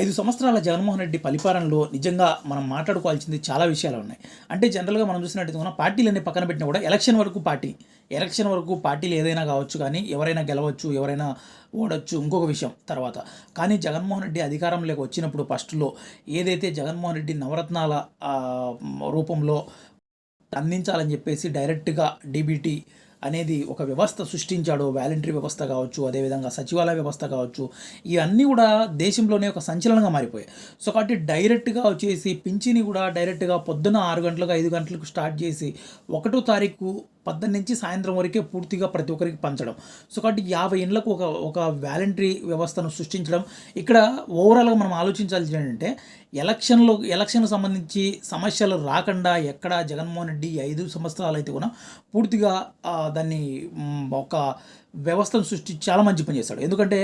ఐదు సంవత్సరాల జగన్మోహన్ రెడ్డి పరిపాలనలో నిజంగా మనం మాట్లాడుకోవాల్సింది చాలా విషయాలు ఉన్నాయి. అంటే జనరల్గా మనం చూసినట్టు మన పార్టీలన్నీ పక్కన పెట్టినా కూడా ఎలక్షన్ వరకు పార్టీ ఎలక్షన్ వరకు పార్టీలు ఏదైనా కావచ్చు కానీ ఎవరైనా గెలవచ్చు ఎవరైనా ఓడొచ్చు ఇంకొక విషయం తర్వాత. కానీ జగన్మోహన్ రెడ్డి అధికారంలోకి వచ్చినప్పుడు ఫస్ట్లో ఏదైతే జగన్మోహన్ రెడ్డి నవరత్నాల రూపంలో అందించాలని చెప్పేసి డైరెక్ట్గా డీబీటీ అనేది ఒక వ్యవస్థ సృష్టించాడు వాలంటరీ వ్యవస్థ కావచ్చు అదేవిధంగా సచివాలయ వ్యవస్థ కావచ్చు ఇవన్నీ కూడా దేశంలోనే ఒక సంచలనంగా మారిపోయాయి. సో కాబట్టి డైరెక్ట్గా వచ్చేసి పింఛని కూడా డైరెక్ట్గా పొద్దున ఆరు గంటలకు ఐదు గంటలకు స్టార్ట్ చేసి ఒకటో తారీఖు పద్దెనిమిది నుంచి సాయంత్రం వరకే పూర్తిగా ప్రతి ఒక్కరికి పంచడం. సో కాబట్టి యాభై ఇండ్లకు ఒక ఒక వాలంటరీ వ్యవస్థను సృష్టించడం. ఇక్కడ ఓవరాల్గా మనం ఆలోచించాల్సి ఏంటంటే ఎలక్షన్లో ఎలక్షన్కి సంబంధించి సమస్యలు రాకుండా ఎక్కడ జగన్మోహన్ రెడ్డి ఐదు సంవత్సరాలు అయితే కూడా పూర్తిగా దాన్ని ఒక వ్యవస్థను సృష్టించి చాలా మంచి పని చేశాడు ఎందుకంటే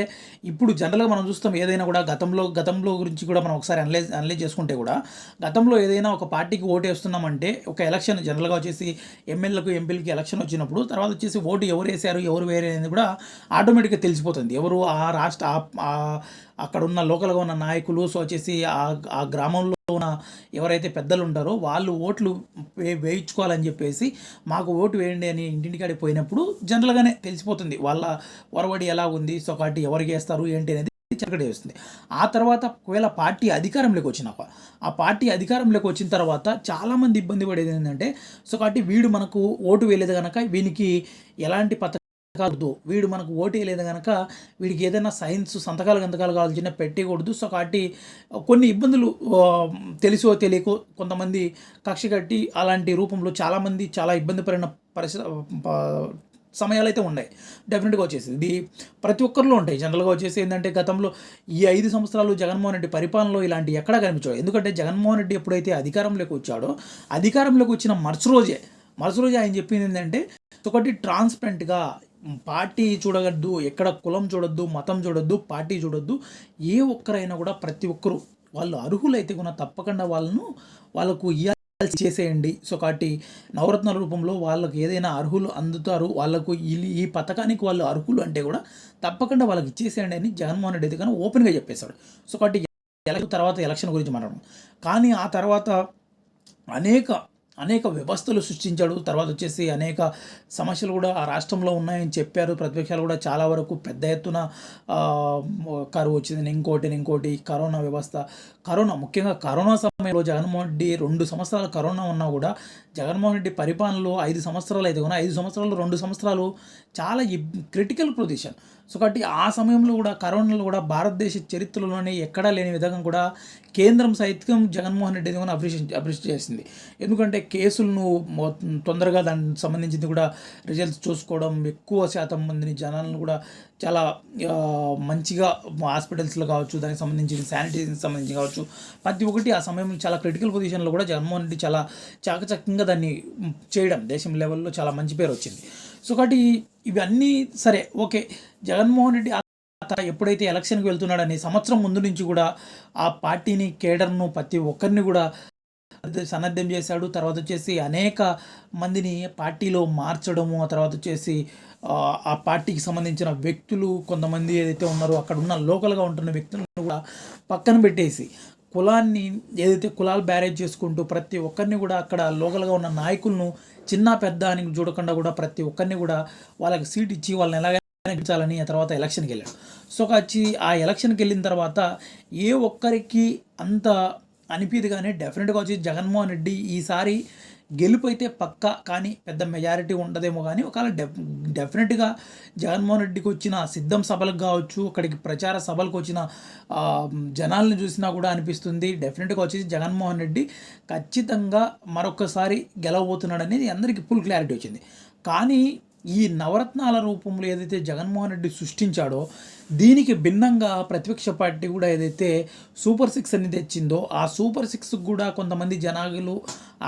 ఇప్పుడు జనరల్గా మనం చూస్తాం ఏదైనా కూడా గతంలో గతంలో గురించి కూడా మనం ఒకసారి అనలైజ్ అనలైజ్ చేసుకుంటే కూడా గతంలో ఏదైనా ఒక పార్టీకి ఓటు వేస్తున్నామంటే ఒక ఎలక్షన్ జనరల్గా వచ్చేసి ఎమ్మెల్యేలకు ఎంపీలకి ఎలక్షన్ వచ్చినప్పుడు తర్వాత వచ్చేసి ఓటు ఎవరు వేశారు ఎవరు వేరే అనేది కూడా ఆటోమేటిక్గా తెలిసిపోతుంది. ఎవరు ఆ రాష్ట్ర ఆ- అక్కడ ఉన్న లోకల్గా ఉన్న నాయకులు సో వచ్చేసి ఆ గ్రామంలో ఉన్న ఎవరైతే పెద్దలు ఉంటారో వాళ్ళు ఓట్లు వే వేయించుకోవాలని చెప్పేసి మాకు ఓటు వేయండి అని ఇంటింటికాడికి పోయినప్పుడు జనరల్గానే తెలిసిపోతుంది. వాళ్ళ వరవడి ఎలా ఉంది సో కాబట్టి ఎవరికి వేస్తారు ఏంటి అనేది చక్కటి వస్తుంది. ఆ తర్వాత ఒకవేళ పార్టీ అధికారంలోకి వచ్చినాక ఆ పార్టీ అధికారంలోకి వచ్చిన తర్వాత చాలామంది ఇబ్బంది పడేది ఏంటంటే సో కాబట్టి వీడు మనకు ఓటు వేయలేదు కనుక వీనికి ఎలాంటి పథకాలు కాదు వీడు మనకు ఓటే లేదు కనుక వీడికి ఏదైనా సైన్స్ సంతకాలు గంతకాలు కావాల్సిన పెట్టకూడదు సో కాబట్టి కొన్ని ఇబ్బందులు తెలిసో తెలియకో కొంతమంది కక్ష కట్టి అలాంటి రూపంలో చాలామంది చాలా ఇబ్బంది పడిన పరిస్థితి ప- సమయాలు అయితే ఉన్నాయి. డెఫినెట్గా వచ్చేసి ఇది ప్రతి ఒక్కరిలో ఉంటాయి. జనరల్గా వచ్చేసి ఏంటంటే గతంలో ఈ ఐదు సంవత్సరాలు జగన్మోహన్ రెడ్డి పరిపాలనలో ఇలాంటి ఎక్కడా కనిపించాడు ఎందుకంటే జగన్మోహన్ రెడ్డి ఎప్పుడైతే అధికారంలోకి వచ్చాడో అధికారంలోకి వచ్చిన మరుస రోజే మరుస రోజే ఆయన చెప్పింది ఏంటంటే ఒకటి ట్రాన్స్పరెంట్గా పార్టీ చూడగద్దు ఎక్కడ కులం చూడొద్దు మతం చూడొద్దు పార్టీ చూడొద్దు ఏ ఒక్కరైనా కూడా ప్రతి ఒక్కరు వాళ్ళు అర్హులైతే కూడా తప్పకుండా వాళ్ళను వాళ్ళకు ఇయ్యాలి చేసేయండి. సో కాబట్టి నవరత్న రూపంలో వాళ్ళకి ఏదైనా అర్హులు అందుతారు వాళ్ళకు ఈ పథకానికి వాళ్ళు అర్హులు అంటే కూడా తప్పకుండా వాళ్ళకి ఇచ్చేసేయండి అని జగన్మోహన్ రెడ్డి అయితే కానీ ఓపెన్గా చెప్పేశాడు. సో కాబట్టి ఎలక్షన్ తర్వాత ఎలక్షన్ గురించి మాట్లాడడం కానీ ఆ తర్వాత అనేక అనేక వ్యవస్థలు సృష్టించాడు. తర్వాత వచ్చేసి అనేక సమస్యలు కూడా ఆ రాష్ట్రంలో ఉన్నాయని చెప్పారు. ప్రతిపక్షాలు కూడా చాలా వరకు పెద్ద ఎత్తున కరువు వచ్చింది. ఇంకోటి ఇంకోటి కరోనా వ్యవస్థ. కరోనా ముఖ్యంగా కరోనా సమయంలో జగన్మోహన్ రెడ్డి రెండు సంవత్సరాల కరోనా ఉన్నా కూడా జగన్మోహన్ రెడ్డి పరిపాలనలో ఐదు సంవత్సరాలు అయితే కూడా ఐదు సంవత్సరాలు రెండు సంవత్సరాలు చాలా క్రిటికల్ పొజిషన్ సో కాబట్టి ఆ సమయంలో కూడా కరోనాలో కూడా భారతదేశ చరిత్రలోనే ఎక్కడా లేని విధంగా కూడా కేంద్రం సైతం జగన్మోహన్ రెడ్డి కూడా అప్రిషియేట్ అప్రిషియేట్ చేసింది. ఎందుకంటే కేసులను తొందరగా దానికి సంబంధించింది కూడా రిజల్ట్స్ చూసుకోవడం ఎక్కువ శాతం మందిని జనాలను కూడా చాలా మంచిగా హాస్పిటల్స్లో కావచ్చు దానికి సంబంధించిన శానిటైజేషన్ సంబంధించి కావచ్చు ప్రతి ఒక్కటి ఆ సమయంలో చాలా క్రిటికల్ పొజిషన్లో కూడా జగన్మోహన్ రెడ్డి చాలా చాకచక్యంగా దాన్ని చేయడం దేశం లెవెల్లో చాలా మంచి పేరు వచ్చింది. సో కాబట్టి ఇవన్నీ సరే ఓకే. జగన్మోహన్ రెడ్డి ఎప్పుడైతే ఎలక్షన్కి వెళ్తున్నాడని సంవత్సరం ముందు నుంచి కూడా ఆ పార్టీని కేడర్ను ప్రతి ఒక్కరిని కూడా సన్నద్ధం చేశాడు. తర్వాత వచ్చేసి అనేక మందిని పార్టీలో మార్చడము ఆ తర్వాత వచ్చేసి ఆ పార్టీకి సంబంధించిన వ్యక్తులు కొంతమంది ఏదైతే ఉన్నారో అక్కడ ఉన్న లోకల్గా ఉంటున్న వ్యక్తులను కూడా పక్కన పెట్టేసి కులాన్ని ఏదైతే కులాలు బ్యారేజ్ చేసుకుంటూ ప్రతి ఒక్కరిని కూడా అక్కడ లోకల్గా ఉన్న నాయకులను చిన్న పెద్ద అని చూడకుండా కూడా ప్రతి ఒక్కరిని కూడా వాళ్ళకి సీట్ ఇచ్చి వాళ్ళని ఎలాగైనా ఆ తర్వాత ఎలక్షన్కి వెళ్ళాడు. సో వచ్చి ఆ ఎలక్షన్కి వెళ్ళిన తర్వాత ఏ ఒక్కరికి అంత అనిపించదు కానీ డెఫినెట్గా వచ్చి జగన్మోహన్ రెడ్డి ఈసారి గెలుపు అయితే పక్క కానీ పెద్ద మెజారిటీ ఉండదేమో కానీ ఒకవేళ డెఫ్ డెఫినెట్గా జగన్మోహన్ రెడ్డికి వచ్చిన సిద్ధం సభలకు కావచ్చు అక్కడికి ప్రచార సభలకు వచ్చిన జనాలను చూసినా కూడా అనిపిస్తుంది. డెఫినెట్గా వచ్చేసి జగన్మోహన్ రెడ్డి ఖచ్చితంగా మరొకసారి గెలవబోతున్నాడు అనేది అందరికీ ఫుల్ క్లారిటీ వచ్చింది. కానీ ఈ నవరత్నాల రూపంలో ఏదైతే జగన్మోహన్ రెడ్డి సృష్టించాడో దీనికి భిన్నంగా ప్రతిపక్ష పార్టీ కూడా ఏదైతే సూపర్ సిక్స్ అని తెచ్చిందో ఆ సూపర్ సిక్స్ కూడా కొంతమంది జనాలు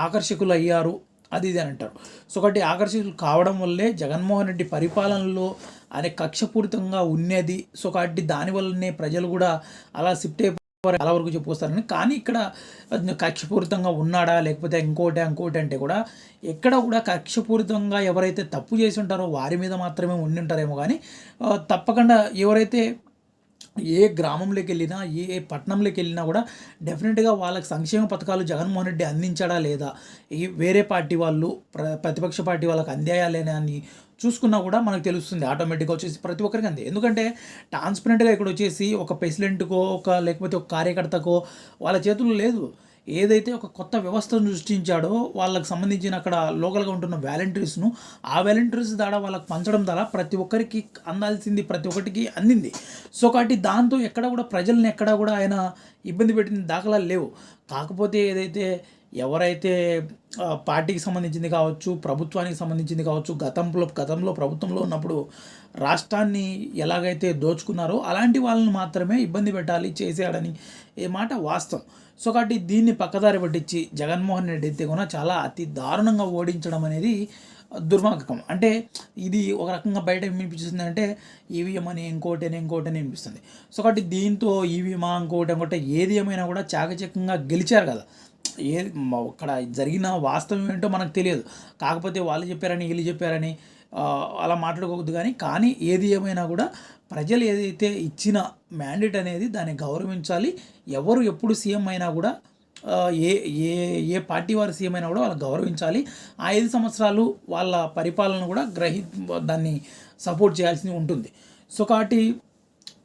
ఆకర్షకులు అయ్యారు అది ఇది అని అంటారు. సో ఒకటి ఆకర్షకులు కావడం వల్లే జగన్మోహన్ రెడ్డి పరిపాలనలో అనే కక్షపూరితంగా ఉన్నది. సో కాబట్టి దానివల్లనే ప్రజలు కూడా అలా షిఫ్ట్ అయిపోయి చాలా వరకు చెప్పుకొస్తారని కానీ ఇక్కడ కక్షపూరితంగా ఉన్నాడా? లేకపోతే ఇంకోటి ఇంకోటి అంటే కూడా ఎక్కడ కూడా కక్షపూరితంగా ఎవరైతే తప్పు చేసి ఉంటారో వారి మీద మాత్రమే ఉండి ఉంటారేమో కానీ తప్పకుండా ఎవరైతే ఏ గ్రామంలోకి వెళ్ళినా ఏ పట్టణంలోకి వెళ్ళినా కూడా డెఫినెట్గా వాళ్ళకి సంక్షేమ పథకాలు జగన్మోహన్ రెడ్డి అందించాడా లేదా? ఈ వేరే పార్టీ వాళ్ళు ప్ర ప్రతిపక్ష పార్టీ వాళ్ళకి అందాయా లేనా అని చూసుకున్నా కూడా మనకు తెలుస్తుంది ఆటోమేటిక్గా వచ్చేసి ప్రతి ఒక్కరికి అంది ఎందుకంటే ట్రాన్స్పరెంట్గా ఇక్కడ వచ్చేసి ఒక ప్రెసిడెంట్కో ఒక లేకపోతే ఒక కార్యకర్తకో వాళ్ళ చేతుల్లో లేదు. ఏదైతే ఒక కొత్త వ్యవస్థను సృష్టించాడో వాళ్ళకి సంబంధించిన అక్కడ లోకల్గా ఉంటున్న వాలంటీర్స్ను ఆ వాలంటీర్స్ ద్వారా వాళ్ళకి పంచడం ద్వారా ప్రతి ఒక్కరికి అందాల్సింది ప్రతి ఒక్కరికి అందింది. సో కాబట్టి దాంతో ఎక్కడ కూడా ప్రజల్ని ఎక్కడ కూడా ఆయన ఇబ్బంది పెట్టిన దాఖలాలు లేవు. కాకపోతే ఏదైతే ఎవరైతే పార్టీకి సంబంధించింది కావచ్చు ప్రభుత్వానికి సంబంధించింది కావచ్చు గతంలో గతంలో ప్రభుత్వంలో ఉన్నప్పుడు రాష్ట్రాన్ని ఎలాగైతే దోచుకున్నారో అలాంటి వాళ్ళని మాత్రమే ఇబ్బంది పెట్టాలి చేసేయాలని ఏ మాట వాస్తవం. సో కాబట్టి దీన్ని పక్కదారి పట్టించి జగన్మోహన్ రెడ్డి అయితే కూడా చాలా అతి దారుణంగా ఓడించడం అనేది దుర్మార్గం. అంటే ఇది ఒక రకంగా బయట ఏం వినిపిస్తుంది అంటే ఈవీఎం అని ఇంకోటి అని ఇంకోటి అని వినిపిస్తుంది. సో కాబట్టి దీంతో ఈవీఎం ఇంకోటి ఇంకోటి ఏది ఏమైనా కూడా చాకచక్యంగా గెలిచారు కదా. ఏ అక్కడ జరిగిన వాస్తవం ఏంటో మనకు తెలియదు. కాకపోతే వాళ్ళు చెప్పారని వీళ్ళు చెప్పారని అలా మాట్లాడుకోవద్దు కానీ కానీ ఏది ఏమైనా కూడా ప్రజలు ఏదైతే ఇచ్చిన మ్యాండేట్ అనేది దాన్ని గౌరవించాలి. ఎవరు ఎప్పుడు సీఎం అయినా కూడా ఏ ఏ ఏ పార్టీ వారు సీఎం అయినా కూడా వాళ్ళు గౌరవించాలి. ఆ ఐదు సంవత్సరాలు వాళ్ళ పరిపాలన కూడా గ్రహి దాన్ని సపోర్ట్ చేయాల్సి ఉంటుంది. సో కాబట్టి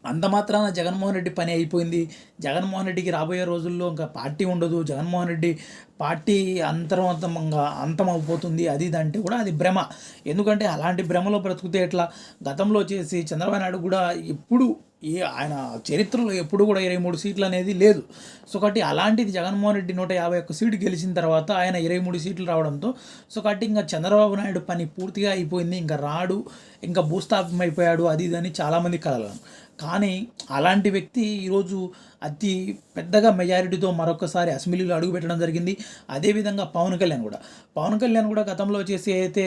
అంత మాత్రాన జగన్మోహన్ రెడ్డి పని అయిపోయింది. జగన్మోహన్ రెడ్డికి రాబోయే రోజుల్లో ఇంకా పార్టీ ఉండదు. జగన్మోహన్ రెడ్డి పార్టీ అంతర్వంతంగా అంతమైపోతుంది అది ఇది అంటే కూడా అది భ్రమ. ఎందుకంటే అలాంటి భ్రమలో బ్రతుకుతే ఎట్లా? గతంలో చేసి చంద్రబాబు నాయుడు కూడా ఎప్పుడు ఏ ఆయన చరిత్రలో ఎప్పుడు కూడా ఇరవై మూడు సీట్లు అనేది లేదు. సో కాబట్టి అలాంటిది జగన్మోహన్ రెడ్డి నూట యాభై ఒక్క సీటు గెలిచిన తర్వాత ఆయన ఇరవై మూడు సీట్లు రావడంతో సో కాబట్టి ఇంకా చంద్రబాబు నాయుడు పని పూర్తిగా అయిపోయింది ఇంకా రాడు ఇంకా భూస్థాపం అయిపోయాడు అది ఇది అని చాలామంది కలగలను కానీ అలాంటి వ్యక్తి ఈరోజు అతి పెద్దగా మెజారిటీతో మరొకసారి అసెంబ్లీలో అడుగుపెట్టడం జరిగింది. అదేవిధంగా పవన్ కళ్యాణ్ కూడా. పవన్ కళ్యాణ్ కూడా గతంలో చేసి అయితే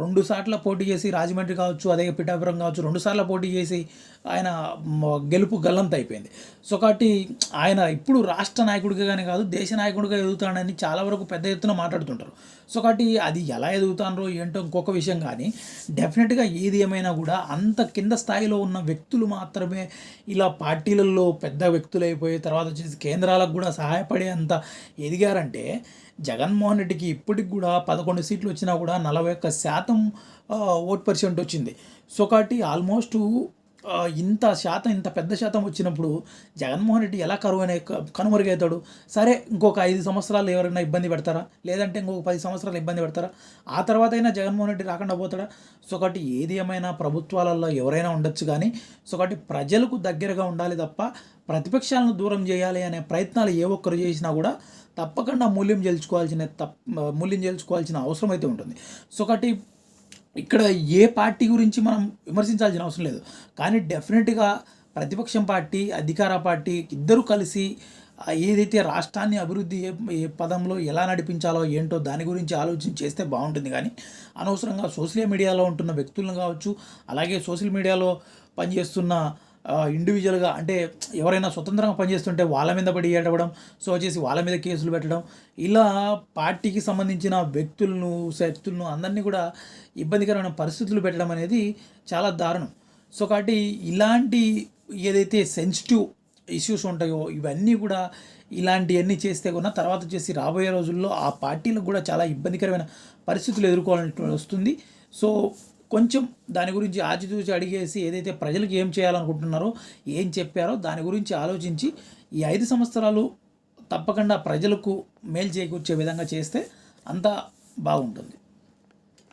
రెండు సార్లు పోటీ చేసి రాజమండ్రి కావచ్చు అదే పిఠాపురం కావచ్చు రెండు సార్లు పోటీ చేసి ఆయన గెలుపు గల్లంత అయిపోయింది. సో కాబట్టి ఆయన ఇప్పుడు రాష్ట్ర నాయకుడిగా కానీ కాదు దేశ నాయకుడిగా ఎదుగుతాడని చాలా వరకు పెద్ద ఎత్తున మాట్లాడుతుంటారు. సో కాబట్టి అది ఎలా ఎదుగుతానో ఏంటో ఇంకొక విషయం కానీ డెఫినెట్గా ఏది ఏమైనా కూడా అంత కింద స్థాయిలో ఉన్న వ్యక్తులు మాత్రమే ఇలా పార్టీలలో పెద్ద వ్యక్తులు అయిపోయి తర్వాత వచ్చేసి కేంద్రాలకు కూడా సహాయపడే అంత ఎదిగారంటే జగన్మోహన్ రెడ్డికి ఇప్పటికి కూడా పదకొండు సీట్లు వచ్చినా కూడా నలభై ఒక్క శాతం ఓట్ పర్సెంట్ వచ్చింది. సో కాబట్టి ఆల్మోస్ట్ ఇంత శాతం ఇంత పెద్ద శాతం వచ్చినప్పుడు జగన్మోహన్ రెడ్డి ఎలా కరువు అనే కనుమరుగవుతాడు సరే ఇంకొక ఐదు సంవత్సరాలు ఎవరైనా ఇబ్బంది పెడతారా? లేదంటే ఇంకొక పది సంవత్సరాలు ఇబ్బంది పెడతారా? ఆ తర్వాత అయినా జగన్మోహన్ రెడ్డి రాకుండా పోతాడా? సో కాబట్టి ఏది ఏమైనా ప్రభుత్వాలలో ఎవరైనా ఉండొచ్చు కానీ సో కాబట్టి ప్రజలకు దగ్గరగా ఉండాలి తప్ప ప్రతిపక్షాలను దూరం చేయాలి అనే ప్రయత్నాలు ఏ ఒక్కరు చేసినా కూడా తప్పకుండా మూల్యం చేల్చుకోవాల్సిన తప్ మూల్యం చేల్చుకోవాల్సిన అవసరం అయితే ఉంటుంది. సో కాబట్టి ఇక్కడ ఏ పార్టీ గురించి మనం విమర్శించాల్సిన అవసరం లేదు. కానీ డెఫినెట్గా ప్రతిపక్షం పార్టీ అధికార పార్టీ ఇద్దరు కలిసి ఏదైతే రాష్ట్రాన్ని అభివృద్ధి ఏ ఏ పదంలో ఎలా నడిపించాలో ఏంటో దాని గురించి ఆలోచన చేస్తే బాగుంటుంది. కానీ అనవసరంగా సోషల్ మీడియాలో ఉంటున్న వ్యక్తులను కావచ్చు అలాగే సోషల్ మీడియాలో పనిచేస్తున్న ఇండివిజువల్గా అంటే ఎవరైనా స్వతంత్రంగా పనిచేస్తుంటే వాళ్ళ మీద పడి ఏడవడం సో వచ్చేసి వాళ్ళ మీద కేసులు పెట్టడం ఇలా పార్టీకి సంబంధించిన వ్యక్తులను శక్తులను అందరినీ కూడా ఇబ్బందికరమైన పరిస్థితులు పెట్టడం అనేది చాలా దారుణం. సో కాబట్టి ఇలాంటి ఏదైతే సెన్సిటివ్ ఇష్యూస్ ఉంటాయో ఇవన్నీ కూడా ఇలాంటివన్నీ చేస్తే కూడా తర్వాత వచ్చేసి రాబోయే రోజుల్లో ఆ పార్టీలకు కూడా చాలా ఇబ్బందికరమైన పరిస్థితులు ఎదుర్కోవాల్సి వస్తుంది. సో కొంచెం దాని గురించి ఆచితూచి అడిగేసి ఏదైతే ప్రజలకు ఏం చేయాలనుకుంటున్నారో ఏం చెప్పారో దాని గురించి ఆలోచించి ఈ ఐదు సంవత్సరాలు తప్పకుండా ప్రజలకు మేలు చేకూర్చే విధంగా చేస్తే అంతా బాగుంటుంది.